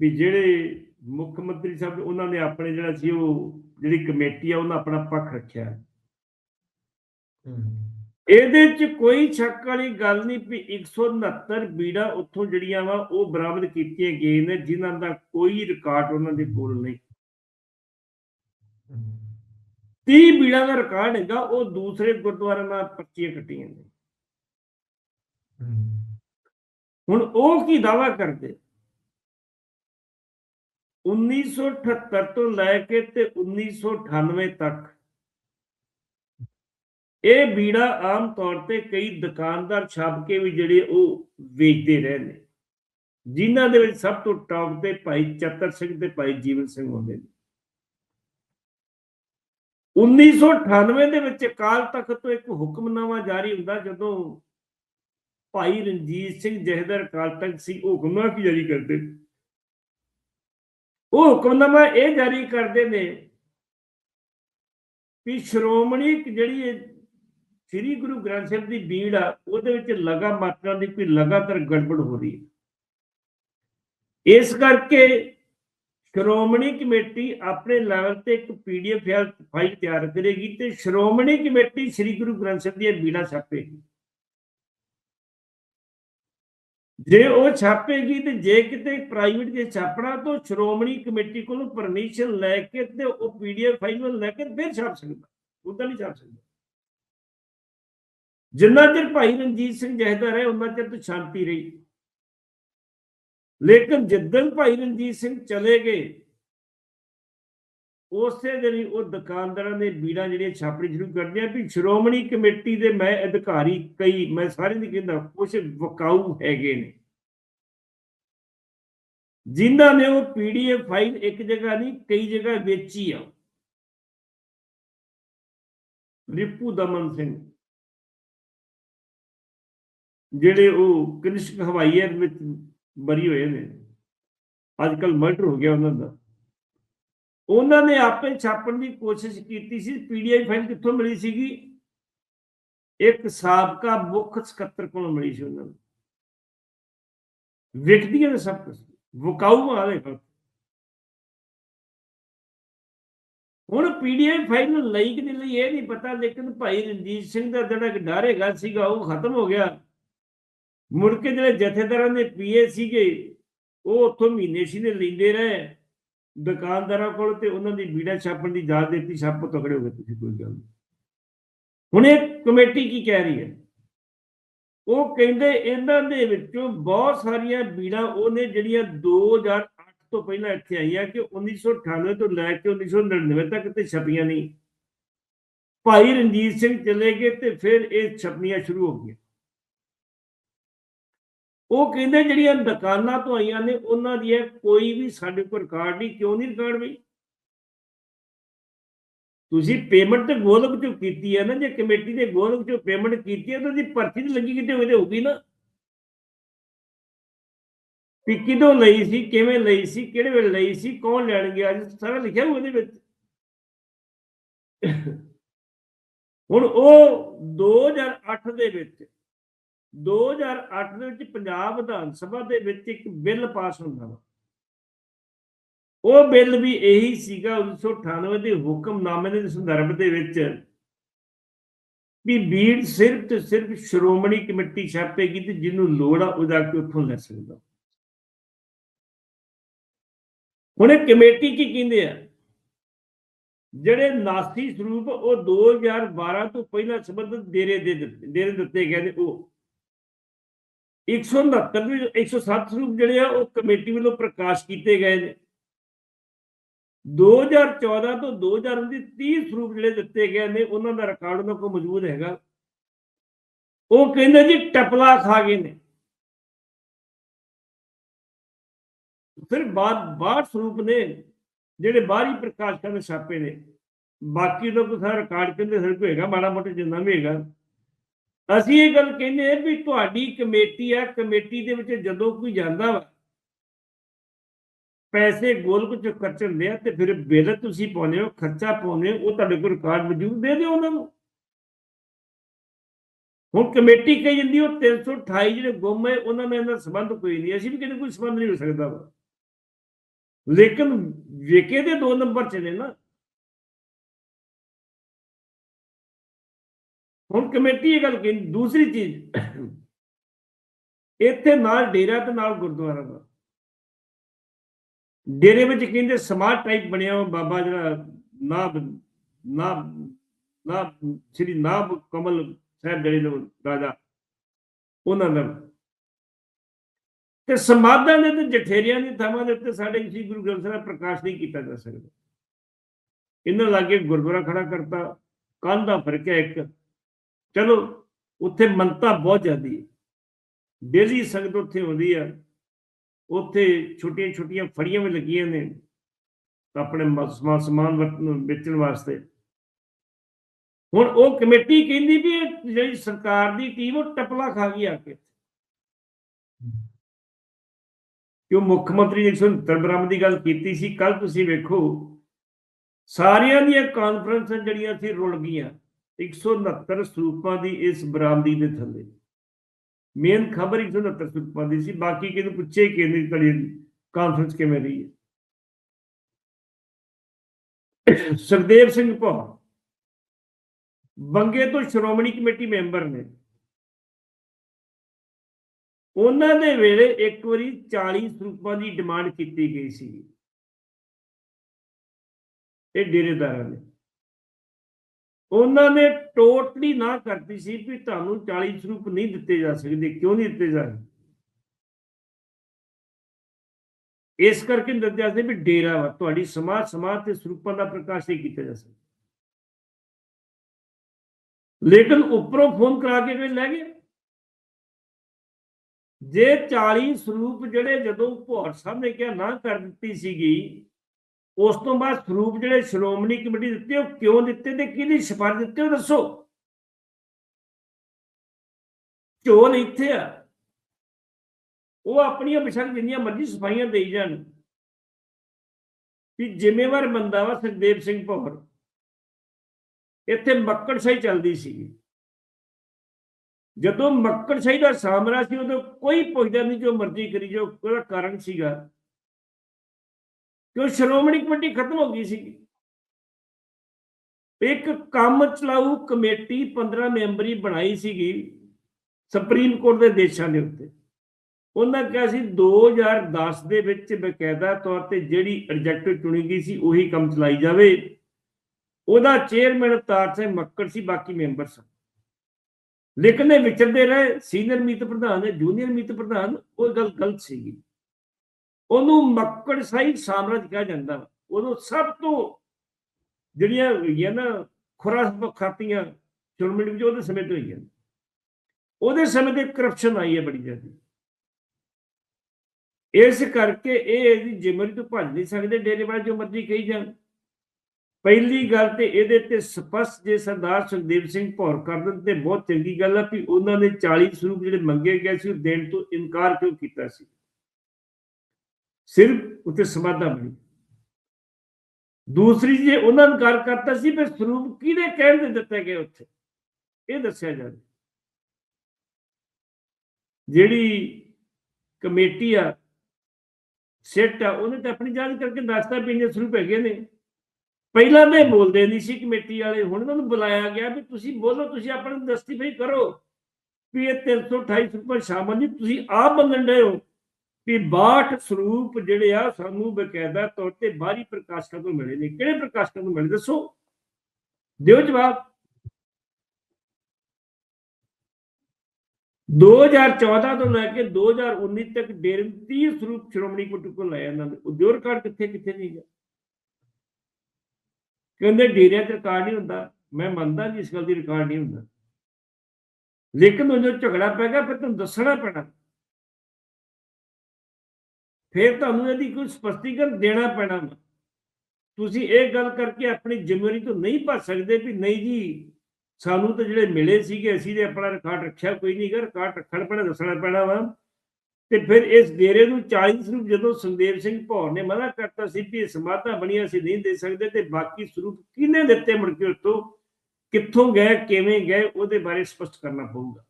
ਵੀ ਜਿਹੜੇ ਮੁੱਖ ਮੰਤਰੀ ਸਾਹਿਬ ਉਹਨਾਂ ਨੇ ਆਪਣੇ ਜਿਹੜਾ ਸੀ ਉਹ ਜਿਹੜੀ ਕਮੇਟੀ ਆ ਉਹਨਾਂ ਆਪਣਾ ਪੱਖ ਰੱਖਿਆ। ਇਹਦੇ 'ਚ ਕੋਈ ਸ਼ੱਕ ਵਾਲੀ ਗੱਲ ਨਹੀਂ ਵੀ 169 ਬੀੜਾ ਉੱਥੋਂ ਜਿਹੜੀਆਂ ਵਾ ਉਹ ਬਰਾਮਦ ਕੀਤੀਆਂ ਗਏ ਨੇ ਜਿਨ੍ਹਾਂ ਦਾ ਕੋਈ ਰਿਕਾਰਡ ਉਹਨਾਂ ਦੇ ਕੋਲ ਨਹੀਂ। ਹੂੰ 30 ਬੀੜਾ ਦਾ ਰਿਕਾਰਡ ਹੈਗਾ ਉਹ ਦੂਸਰੇ ਗੁਰਦੁਆਰਿਆਂ ਨਾਲ ਪਰਚੀਆਂ ਕੱਟੀਆਂ ਨੇ। ਹੁਣ ਉਹ ਕੀ ਦਾਵਾ ਕਰਦੇ? 1978 ਤੋਂ ਲੈ ਕੇ ਤੇ 1998 ਤੱਕ। ਇਹ ਬੀੜਾ ਆਮ ਤੌਰ ਤੇ ਕਈ ਦੁਕਾਨਦਾਰ ਛਾਪ ਕੇ ਵੀ ਜਿਹੜੇ ਉਹ ਵੇਚਦੇ ਰਹੇ ਨੇ ਜਿਨ੍ਹਾਂ ਦੇ ਵਿੱਚ ਸਭ ਤੋਂ ਟੌਪ ਤੇ ਭਾਈ ਚਤਰ ਸਿੰਘ ਤੇ ਭਾਈ ਜੀਵਨ ਸਿੰਘ ਹੁੰਦੇ ਨੇ। 1998 ਦੇ ਵਿੱਚ ਅਕਾਲ ਤਖਤ ਤੋਂ ਇੱਕ ਹੁਕਮਨਾਮਾ ਜਾਰੀ ਹੁੰਦਾ ਜਦੋਂ ਭਾਈ ਰਣਜੀਤ ਸਿੰਘ ਜਹਦਰ ਅਕਾਲ ਤਖਤ ਸੀ, ਉਹ ਹੁਕਮਨਾਮਾ ਕੀ ਜਾਰੀ ਕਰਦੇ ਉਹ ਹੁਕਮਨਾਮਾ ਇਹ ਜਾਰੀ ਕਰਦੇ ਨੇ ਵੀ ਸ਼੍ਰੋਮਣੀ ਜਿਹੜੀ ਸ੍ਰੀ ਗੁਰੂ ਗ੍ਰੰਥ ਸਾਹਿਬ ਦੀ ਬੀੜ ਆ, ਉਹਦੇ ਵਿੱਚ ਲਗਾ ਮਾਤਰਾ ਦੀ ਕੋਈ ਲਗਾਤਾਰ ਗੜਬੜ ਹੋ ਰਹੀ ਹੈ। ਇਸ ਕਰਕੇ ਸ਼੍ਰੋਮਣੀ ਕਮੇਟੀ ਆਪਣੇ ਲੈਵਲ ਤੇ ਇੱਕ ਪੀਡੀਐਫ ਫਾਈਲ ਤਿਆਰ ਕਰੇਗੀ ਤੇ ਸ਼੍ਰੋਮਣੀ ਕਮੇਟੀ ਸ੍ਰੀ ਗੁਰੂ ਗ੍ਰੰਥ ਸਾਹਿਬ ਦੀਆਂ ਬੀੜਾਂ ਛਾਪੇਗੀ। ਜੇ ਉਹ ਛਾਪੇਗੀ ਤੇ ਜੇ ਕਿਤੇ ਪ੍ਰਾਈਵੇਟ ਜੇ ਛਾਪਣਾ ਤਾਂ ਸ਼੍ਰੋਮਣੀ ਕਮੇਟੀ ਕੋਲੋਂ ਪਰਮਿਸ਼ਨ ਲੈ ਕੇ ਤੇ ਉਹ ਪੀਡੀਐਫ ਫਾਈਲ ਲੈ ਕੇ ਫਿਰ ਛਾਪ ਸਕਦਾ। ਉਦਾਂ ਨਹੀਂ ਛਾਪ ਸਕਦਾ। ਜਿੰਨਾ ਚਿਰ ਭਾਈ ਰਣਜੀਤ ਸਿੰਘ ਜਹਦਰ ਹੈ, ਉਹਨਾਂ ਚਿਰ ਤਾਂ ਸ਼ਾਂਤੀ ਰਹੀ। ਲੇਕਿਨ ਜਿੱਦਣ ਭਾਈ ਰਣਜੀਤ ਸਿੰਘ ਚਲੇ ਗਏ ਉਸੇ ਦਿਨ ਹੀ ਉਹ ਦੁਕਾਨਦਾਰਾਂ ਦੇ ਬੀੜਾਂ ਜਿਹੜੀਆਂ ਛਾਪਣੀ ਸ਼ੁਰੂ ਕਰ ਦਿੱਤੀਆਂ ਵੀ ਸ਼੍ਰੋਮਣੀ ਕਮੇਟੀ ਦੇ ਮੈਂ ਅਧਿਕਾਰੀ ਕਈ, ਮੈਂ ਸਾਰੇ ਨਹੀਂ ਕਹਿੰਦਾ ਕੁਝ ਵਕਾਊ ਹੈਗੇ ਨੇ। ਜਿਨ੍ਹਾਂ ਨੇ ਉਹ ਪੀਡੀਐਫ ਫਾਈਲ ਇੱਕ ਜਗ੍ਹਾ ਨਹੀਂ, ਕਈ ਜਗ੍ਹਾ ਵੇਚੀ ਆ। ਰਿਪੂ ਦਮਨ ਸਿੰਘ। ਜਿਹੜੇ ਉਹ ਕਨਿਸ਼ਕ ਹਵਾਈ ਵਿੱਚ ਬਰੀ ਹੋਏ ਨੇ। ਅੱਜ ਕੱਲ ਮਰਡਰ ਹੋ ਗਿਆ ਉਹਨਾਂ ਦਾ। ਉਹਨਾਂ ਨੇ ਆਪੇ ਛਾਪਣ ਦੀ ਕੋਸ਼ਿਸ਼ ਕੀਤੀ ਸੀ ਪੀਡੀਆਈ ਫਾਈਲ ਕਿੱਥੋਂ ਮਿਲੀ ਸੀਗੀ? ਇੱਕ ਸਾਬਕਾ ਮੁੱਖ ਸਕੱਤਰ ਕੋਲੋਂ ਮਿਲੀ ਸੀ ਉਹਨਾਂ ਨੂੰ। ਵਿਕਦੀਆਂ ਨੇ ਸਭ ਕੁਝ ਵਕਾਊ ਵਾਲੇ ਹੁਣ ਪੀਡੀਆਈ ਫਾਈਲ ਨੂੰ ਲਈ ਕਿ ਨਹੀਂ ਲਈ, ਇਹ ਨਹੀਂ ਪਤਾ, ਲੇਕਿਨ ਭਾਈ ਰਣਜੀਤ ਸਿੰਘ ਦਾ ਜਿਹੜਾ ਇੱਕ ਸੀਗਾ, ਉਹ ਖਤਮ ਹੋ ਗਿਆ। ਮੁੜ ਕੇ ਜਿਹੜੇ ਜਥੇਦਾਰਾਂ ਦੇ ਪੀਏ ਸੀਗੇ, ਉਹ ਉੱਥੋਂ ਮਹੀਨੇ ਸੀ ਨੇ ਲੈਂਦੇ ਰਹੇ। ਦੁਕਾਨਦਾਰਾਂ ਕੋਲ ਤੇ ਉਹਨਾਂ ਦੀ ਬੀੜਾ ਛਾਪਣ ਦੀ ਇਜਾਜ਼ਤ ਦਿੱਤੀ, ਛਾਪੋ ਤਕੜੇ ਹੋ ਗਏ ਤੁਸੀਂ ਕੋਈ ਗੱਲ ਨਹੀਂ। ਹੁਣ ਇਹ ਕਮੇਟੀ ਕੀ ਕਹਿ ਰਹੀ ਹੈ? ਉਹ ਕਹਿੰਦੇ ਇਹਨਾਂ ਦੇ ਵਿੱਚੋਂ ਬਹੁਤ ਸਾਰੀਆਂ ਬੀੜਾਂ ਉਹਨੇ ਜਿਹੜੀਆਂ 2008 ਤੋਂ ਪਹਿਲਾਂ ਇੱਥੇ ਆਈਆਂ ਕਿ 1998 ਤੋਂ ਲੈ ਕੇ 1999 ਤੱਕ ਤੇ ਛਪੀਆਂ ਨਹੀਂ। ਭਾਈ ਰਣਜੀਤ ਸਿੰਘ ਚਲੇ ਗਏ ਤੇ ਫਿਰ ਇਹ ਛਪਣੀਆਂ ਸ਼ੁਰੂ ਹੋ ਗਈਆਂ। ਉਹ ਕਹਿੰਦੇ ਜਿਹੜੀਆਂ ਦੁਕਾਨਾਂ ਤੋਂ ਆਈਆਂ ਨੇ, ਉਹਨਾਂ ਦੀ ਕੋਈ ਵੀ ਸਾਡੇ ਕੋਲ ਰਿਕਾਰਡ ਨਹੀਂ, ਕਿਉਂ ਨਹੀਂ ਰਿਕਾਰਡ ਬਈ? ਤੁਸੀਂ ਪੇਮੈਂਟ ਤੇ ਗੋਲਕ ਚੋਂ ਕੀਤੀ ਹੈ ਨਾ, ਜੇ ਕਮੇਟੀ ਦੇ ਗੋਲਕ ਚੋਂ ਪੇਮੈਂਟ ਕੀਤੀ ਹੈ, ਤਾਂ ਉਹਦੀ ਪਰਚੀ ਤੇ ਲੱਗੀ ਕਿਤੇ ਹੋਵੇ ਹੋਊਗੀ ਨਾ। ਵੀ ਕਿਦੋਂ ਲਈ ਸੀ, ਕਿਵੇਂ ਲਈ ਸੀ, ਕਿਹੜੇ ਵੇਲੇ ਲਈ ਸੀ, ਕੌਣ ਲੈਣ ਗਿਆ, ਅੱਜ ਸਾਰਾ ਲਿਖਿਆ ਹੋਇਆ ਇਹਦੇ ਵਿੱਚ। ਹੁਣ ਉਹ 2008 ਦੇ ਵਿੱਚ 2008 ਦੇ ਵਿੱਚ ਪੰਜਾਬ ਵਿਧਾਨ ਸਭਾ ਦੇ ਵਿੱਚ ਇੱਕ ਬਿੱਲ ਪਾਸ ਹੁੰਦਾ ਵਾ। ਉਹ ਬਿੱਲ ਵੀ ਇਹੀ ਸੀਗਾ 1998 ਦੇ ਹੁਕਮਨਾਮੇ ਦੇ ਸੰਦਰਭ ਦੇ ਵਿੱਚ ਵੀ ਬੀੜ ਸਿਰਫ ਤੇ ਸਿਰਫ ਸ਼੍ਰੋਮਣੀ ਕਮੇਟੀ ਛਾਪੇਗੀ ਤੇ ਜਿਹਨੂੰ ਲੋੜ ਆ ਉਹ ਜਾ ਉੱਥੋਂ ਲੈ ਸਕਦਾ। ਹੁਣ ਇਹ ਕਮੇਟੀ ਕੀ ਕਹਿੰਦੇ ਆ? ਜਿਹੜੇ ਨਾਸੀ ਸਰੂਪ ਉਹ 2012 ਤੋਂ ਪਹਿਲਾਂ ਸੰਬੰਧਿਤ ਡੇਰੇ ਦੇ ਦਿੱਤੇ ਡੇਰੇ ਦਿੱਤੇ ਗਏ ਨੇ, ਉਹ 169 ਵੀ 107 ਸਰੂਪ ਜਿਹੜੇ ਆ, ਉਹ ਕਮੇਟੀ ਵੱਲੋਂ ਪ੍ਰਕਾਸ਼ ਕੀਤੇ ਗਏ ਨੇ। 2014 ਤੋਂ 2019 30 ਸਰੂਪ ਜਿਹੜੇ ਦਿੱਤੇ ਗਏ ਨੇ, ਉਹਨਾਂ ਦਾ ਰਿਕਾਰਡ ਉਹਨਾਂ ਕੋਲ ਮੌਜੂਦ ਹੈਗਾ। ਉਹ ਕਹਿੰਦੇ ਜੀ ਟਪਲਾ ਖਾ ਗਏ ਨੇ। ਫਿਰ ਬਾਅਦ, ਬਾਹਰ ਸਰੂਪ ਨੇ, ਜਿਹੜੇ ਬਾਹਰੀ ਪ੍ਰਕਾਸ਼ਕਾਂ ਦੇ ਛਾਪੇ ਨੇ। ਬਾਕੀ ਲੋਕ ਸਾਰਾ ਰਿਕਾਰਡ ਕਹਿੰਦੇ ਸਾਡੇ ਕੋਲ ਹੈਗਾ, ਮਾੜਾ ਮੋਟਾ ਜਿੰਨਾ ਵੀ ਹੈਗਾ। ਅਸੀਂ ਇਹ ਗੱਲ ਕਹਿੰਦੇ ਆ ਵੀ ਤੁਹਾਡੀ ਕਮੇਟੀ ਆ, ਕਮੇਟੀ ਦੇ ਵਿੱਚ ਜਦੋਂ ਕੋਈ ਜਾਂਦਾ ਵਾ, ਪੈਸੇ ਗੋਲਕ ਚ ਖਰਚ ਹੁੰਦੇ ਆ ਤੇ ਫਿਰ ਬਿੱਲ ਤੁਸੀਂ ਪਾਉਂਦੇ ਹੋ, ਖਰਚਾ ਪਾਉਂਦੇ ਹੋ, ਉਹ ਤੁਹਾਡੇ ਕੋਲ ਰਿਕਾਰਡ ਮੌਜੂਦ ਦੇ ਦਿਓ ਉਹਨਾਂ ਨੂੰ। ਹੁਣ ਕਮੇਟੀ ਕਹੀ ਜਾਂਦੀ ਉਹ 328 ਜਿਹੜੇ ਗੁੰਮ ਹੈ ਉਹਨਾਂ ਨਾਲ ਇਹਨਾਂ ਦਾ ਸੰਬੰਧ ਕੋਈ ਨਹੀਂ, ਅਸੀਂ ਵੀ ਕਹਿੰਦੇ ਕੋਈ ਸੰਬੰਧ ਨਹੀਂ ਹੋ ਸਕਦਾ ਵਾ। ਲੇਕਿਨ ਵਿਕੇ ਦੇ ਦੋ ਨੰਬਰ ਚ ਨੇ ਨਾ ਹੁਣ ਕਮੇਟੀ ਇਹ ਗੱਲ ਕਹਿੰਦੀ ਦੂਸਰੀ ਚੀਜ਼, ਇੱਥੇ ਨਾਲ ਡੇਰਾ ਤੇ ਨਾਲ ਗੁਰਦੁਆਰਾ ਦਾ ਡੇਰੇ ਵਿੱਚ ਕਹਿੰਦੇ ਸਮਾਰਟ ਟਾਈਪ ਬਣਿਆ ਹੋਇਆ ਬਾਬਾ ਜਿਹੜਾ ਨਾਬ ਨਾਬ ਨਾਬ ਸ੍ਰੀ ਨਾਬ ਕਮਲ ਸਾਹਿਬ ਜਿਹੜੇ ਨੇ ਰਾਜਾ, ਉਹਨਾਂ ਦਾ ਤੇ ਸਮਾਧਾਂ ਦੇ ਤੇ ਜਠੇਰਿਆਂ ਦੀ ਥਾਵਾਂ ਦੇ ਉੱਤੇ ਸਾਡੇ ਸ੍ਰੀ ਗੁਰੂ ਗ੍ਰੰਥ ਸਾਹਿਬ ਪ੍ਰਕਾਸ਼ ਨਹੀਂ ਕੀਤਾ ਜਾ ਸਕਦਾ। ਇਹਨਾਂ ਲਾਗੇ ਗੁਰਦੁਆਰਾ ਖੜਾ ਕਰਤਾ ਕੰਨ ਦਾ ਫ਼ਰਕ ਹੈ ਇੱਕ। ਚਲੋ, ਉੱਥੇ ਮੰਨਤਾ ਬਹੁਤ ਜ਼ਿਆਦੀ ਹੈ। ਡੇਲੀ ਸੰਗਤ ਉੱਥੇ ਆਉਂਦੀ ਆ। ਉੱਥੇ ਛੋਟੀਆਂ ਛੋਟੀਆਂ ਫੜੀਆਂ ਵੀ ਲੱਗੀਆਂ ਨੇ ਆਪਣੇ ਮ- ਸਮਾਨ ਵਰਤਣ ਵੇਚਣ ਵਾਸਤੇ। ਹੁਣ ਉਹ ਕਮੇਟੀ ਕਹਿੰਦੀ ਵੀ ਇਹ ਜਿਹੜੀ ਸਰਕਾਰ ਦੀ ਟੀਮ, ਉਹ ਟਪਲਾ ਖਾ ਗਈ ਆ ਕੇ। ਕਿਉਂ ਮੁੱਖ ਮੰਤਰੀ ਨੇ 169 ਬਰਾਮਦ ਦੀ ਗੱਲ ਕੀਤੀ ਸੀ ਕੱਲ ਤੁਸੀਂ ਵੇਖੋ, ਸਾਰਿਆਂ ਦੀਆਂ ਕਾਨਫਰੰਸਾਂ ਜਿਹੜੀਆਂ ਸੀ ਰੁਲ ਗਈਆਂ। 169 ਸਰੂਪਾਂ ਦੀ ਇਸ ਬਰਾਮਦੀ ਦੇ ਥੱਲੇ। ਮੇਨ ਖਬਰ 169 ਸਰੂਪਾਂ ਦੀ ਸੀ, ਬਾਕੀ ਕਿਹਨੂੰ ਪੁੱਛੇ ਹੀ ਕਿਹਨੇ ਤੁਹਾਡੀ ਕਾਨਫਰੰਸ ਕਿਵੇਂ ਰਹੀ ਹੈ? ਸੁਖਦੇਵ ਸਿੰਘ ਭੌਰ। ਬੰਗੇ ਤੋਂ ਸ਼੍ਰੋਮਣੀ ਕਮੇਟੀ ਮੈਂਬਰ ਨੇ। ਉਹਨਾਂ ਦੇ ਵੇਲੇ ਇੱਕ ਵਾਰੀ 40 ਸਰੂਪਾਂ ਦੀ ਡਿਮਾਂਡ ਕੀਤੀ ਗਈ ਸੀ। ਇਹ ਡੇਰੇਦਾਰਾਂ ਨੇ। ਉਹਨਾਂ ਨੇ ਟੋਟਲੀ ਨਾ ਕਰਤੀ ਸੀ ਵੀ ਤੁਹਾਨੂੰ 40 ਸਰੂਪ ਨਹੀਂ ਦਿੱਤੇ ਜਾ ਸਕਦੇ। ਕਿਉਂ ਨਹੀਂ ਦਿੱਤੇ ਜਾ ਰਹੇ? ਇਸ ਕਰਕੇ ਨਹੀਂ ਦਿੱਤੇ ਵੀ ਡੇਰਾ ਵਾ, ਤੁਹਾਡੀ ਸਮਾਜ ਸਮਾਜ ਤੇ ਸਰੂਪਾਂ ਦਾ ਪ੍ਰਕਾਸ਼ ਨਹੀਂ ਕੀਤਾ ਜਾ ਸਕਦਾ। ਲੇਕਿਨ ਉੱਪਰੋਂ ਫੋਨ ਕਰਾ ਕੇ ਕੋਈ ਲੈ ਗਏ। ਜੇ 40 ਸਰੂਪ ਜਿਹੜੇ ਜਦੋਂ ਭੌਰ ਸਾਹਿਬ ਨੇ ਕਿਹਾ ਨਾ ਕਰ ਦਿੱਤੀ ਸੀਗੀ ਉਸ ਤੋਂ ਬਾਅਦ ਸਰੂਪ ਜਿਹੜੇ ਸ਼੍ਰੋਮਣੀ ਕਮੇਟੀ ਦਿੱਤੇ, ਉਹ ਕਿਉਂ ਦਿੱਤੇ ਤੇ ਕਿਹਦੀ ਸਿਫਾਰਿਸ਼ ਦਿੱਤੇ, ਉਹ ਦੱਸੋ। ਝੋਲ ਇੱਥੇ ਆ। ਉਹ ਆਪਣੀਆਂ ਬਿਸ਼ਕ ਜਿੰਨੀਆਂ ਮਰਜ਼ੀ ਸਫਾਈਆਂ ਦੇਈ ਜਾਣ। ਵੀ ਜ਼ਿੰਮੇਵਾਰ ਬੰਦਾ ਵਾ ਸੁਖਦੇਵ ਸਿੰਘ ਭੌਰ। ਇੱਥੇ ਮੱਕੜਸ਼ਾਹੀ ਚੱਲਦੀ ਸੀ ਜਦੋਂ ਮੱਕੜਸ਼ਾਹੀ ਦਾ ਸਾਮਰਾ ਸੀ, ਉਦੋਂ ਕੋਈ ਪੁੱਛਦਾ ਨਹੀਂ ਜੋ ਮਰਜ਼ੀ ਕਰੀ ਜੋ ਉਹਦਾ ਕਾਰਨ ਸੀਗਾ। ਕਿ ਸ਼੍ਰੋਮਣੀ ਕਮੇਟੀ ਖਤਮ ਹੋ ਗਈ ਸੀ। ਇੱਕ ਕੰਮ ਚਲਾਊ ਕਮੇਟੀ 15 ਮੈਂਬਰੀ ਬਣਾਈ ਸੀਗੀ ਸੁਪਰੀਮ ਕੋਰਟ ਦੇ ਦੇਸ਼ਾਂ ਦੇ ਉੱਤੇ। ਉਹਨਾਂ ਕਿਹਾ ਸੀ 2010 ਦੇ ਵਿੱਚ ਬਕਾਇਦਾ ਤੌਰ ਤੇ ਜਿਹੜੀ ਐਡਜੈਕਟਿਵ ਚੁਣੀ ਗਈ ਸੀ ਉਹੀ ਕੰਮ ਚਲਾਈ ਜਾਵੇ। ਉਹਦਾ ਚੇਅਰਮੈਨ ਤਾਰ ਸਿੰਘ ਮੱਕੜ ਸੀ, ਬਾਕੀ ਮੈਂਬਰ ਸਨ। ਲੇਕਿਨ ਇਹ ਵਿਚਰਦੇ ਰਹੇ। ਸੀਨੀਅਰ ਮੀਤ ਪ੍ਰਧਾਨ ਤੇ ਜੂਨੀਅਰ ਮੀਤ ਪ੍ਰਧਾਨ, ਉਹ ਗੱਲ ਗਲਤ ਸੀਗੀ। ਉਹਨੂੰ ਮੱਕੜ ਸਾਈ ਸਾਮਰਾਜ ਕਿਹਾ ਜਾਂਦਾ ਵਾ। ਉਦੋਂ ਸਭ ਤੋਂ ਜਿਹੜੀਆਂ ਹੋਈਆਂ ਨਾ, ਖੁਰਾਸ ਖਾਤੀਆਂ ਚੁਣਮਿੰਟ ਵਿੱਚ ਉਹਦੇ ਸਮੇਂ ਤੋਂ ਹੋਈਆਂ ਉਹਦੇ ਸਮੇਂ ਤੇ ਕਰਪਸ਼ਨ ਆਈ ਹੈ ਬੜੀ ਜ਼ਿਆਦਾ। ਇਸ ਕਰਕੇ ਇਹ ਇਹਦੀ ਜ਼ਿੰਮੇਵਾਰੀ ਤੋਂ ਭੱਜ ਨਹੀਂ ਸਕਦੇ, ਡੇਰੇ ਵਾਲੇ ਜੋ ਮਰਜ਼ੀ ਕਹੀ ਜਾਣ। ਪਹਿਲੀ ਗੱਲ ਤੇ ਇਹਦੇ ਤੇ ਸਪਸ਼ਟ ਜੇ ਸਰਦਾਰ ਸੁਖਦੇਵ ਸਿੰਘ ਭੌਰ ਕਰ ਦਿੰਦੇ ਤੇ ਬਹੁਤ ਚੰਗੀ ਗੱਲ ਆ ਵੀ ਉਹਨਾਂ ਨੇ 40 ਸਰੂਪ ਜਿਹੜੇ ਮੰਗੇ ਗਏ ਸੀ, ਉਹ ਦੇਣ ਤੋਂ ਇਨਕਾਰ ਕਿਉਂ ਕੀਤਾ ਸੀ? ਸਿਰਫ ਉੱਤੇ ਸਮਾਧਾ ਬਣੀ ਦੂਸਰੀ ਜੇ ਉਹਨਾਂ ਨੇ ਇਨਕਾਰ ਕਰਤਾ ਸੀ, ਫਿਰ ਸਰੂਪ ਕਿਹਦੇ ਕਹਿਣ ਦੇ ਦਿੱਤੇ ਗਏ ਉੱਥੇ? ਇਹ ਦੱਸਿਆ ਜਾਵੇ ਜਿਹੜੀ ਕਮੇਟੀ ਆ, ਸਿੱਟ ਆ, ਉਹਨੇ ਤਾਂ ਆਪਣੀ ਜਾਂਚ ਕਰਕੇ ਦੱਸਤਾ ਵੀ ਇੰਨੇ ਸਰੂਪ ਹੈਗੇ ਨੇ। ਪਹਿਲਾਂ ਤਾਂ ਇਹ ਬੋਲਦੇ ਨਹੀਂ ਸੀ ਕਮੇਟੀ ਵਾਲੇ, ਹੁਣ ਉਹਨਾਂ ਨੂੰ ਬੁਲਾਇਆ ਗਿਆ ਵੀ ਤੁਸੀਂ ਬੋਲੋ, ਤੁਸੀਂ ਆਪਣਾ ਜਸਟੀਫਾਈ ਕਰੋ ਵੀ ਇਹ 328 ਸਰੂਪ ਸ਼ਾਮਲ ਨਹੀਂ ਤੁਸੀਂ ਆਪ ਬੰਦਣ ਡਏ ਹੋ। ਵੀ 62 ਸਰੂਪ ਜਿਹੜੇ ਆ ਸਾਨੂੰ ਬਕਾਇਦਾ ਤੌਰ ਤੇ ਬਾਹਰੀ ਪ੍ਰਕਾਸ਼ਕਾਂ ਤੋਂ ਮਿਲੇ ਨੇ। ਕਿਹੜੇ ਪ੍ਰਕਾਸ਼ਕਾਂ ਤੋਂ ਮਿਲੇ? ਦੱਸੋ। ਦਿਓ ਜਵਾਬ। 2014 ਤੋਂ ਲੈ ਕੇ 2019 ਤੱਕ ਡੇਰੇ ਨੂੰ 30 ਸਰੂਪ ਸ਼੍ਰੋਮਣੀ ਕਮੇਟੀ ਕੋਲ ਲਏ ਇਹਨਾਂ ਨੇ। ਉਦਯੋਗ ਰਿਕਾਰਡ ਕਿੱਥੇ ਕਿੱਥੇ ਨਹੀਂ ਗਿਆ ਕਹਿੰਦੇ ਡੇਰਿਆਂ ਤੇ ਰਿਕਾਰਡ ਨਹੀਂ ਹੁੰਦਾ। ਮੈਂ ਮੰਨਦਾ ਜੀ ਇਸ ਗੱਲ ਦੀ ਰਿਕਾਰਡ ਨਹੀਂ ਹੁੰਦਾ। ਲੇਕਿਨ ਉਹ ਝਗੜਾ ਪੈ ਗਿਆ, ਫਿਰ ਤੁਹਾਨੂੰ ਦੱਸਣਾ ਪੈਣਾ। ਫਿਰ ਤੁਹਾਨੂੰ ਇਹਦੀ ਕੋਈ ਸਪਸ਼ਟੀਕਰਨ ਦੇਣਾ ਪੈਣਾ ਵਾ। ਤੁਸੀਂ ਇਹ ਗੱਲ ਕਰਕੇ ਆਪਣੀ ਜ਼ਿੰਮੇਵਾਰੀ ਤੋਂ ਨਹੀਂ ਭੱਜ ਸਕਦੇ ਵੀ ਨਹੀਂ ਜੀ, ਸਾਨੂੰ ਤਾਂ ਜਿਹੜੇ ਮਿਲੇ ਸੀਗੇ, ਅਸੀਂ ਤੇ ਆਪਣਾ ਰਿਕਾਰਡ ਰੱਖਿਆ ਕੋਈ ਨਹੀਂ ਗਾ, ਰਿਕਾਰਡ ਰੱਖਣ ਪੈਣਾ, ਦੱਸਣਾ ਪੈਣਾ ਵਾ। ਤੇ ਫਿਰ ਇਸ ਡੇਰੇ ਨੂੰ 40 ਸਰੂਪ ਜਦੋਂ ਸੰਦੇਵ ਸਿੰਘ ਭੌਰ ਨੇ ਮਨਾ ਕਰਤਾ ਸੀ ਵੀ ਇਹ ਸਮਾਧਾਂ ਬਣੀਆਂ ਸੀ ਨਹੀਂ ਦੇ ਸਕਦੇ ਤੇ ਬਾਕੀ ਸਰੂਪ ਕਿਹਨੇ ਦਿੱਤੇ ਮੁੜ ਕੇ ਉੱਤੋਂ? ਕਿੱਥੋਂ ਗਏ, ਕਿਵੇਂ ਗਏ, ਉਹਦੇ ਬਾਰੇ ਸਪਸ਼ਟ ਕਰਨਾ ਪਊਗਾ।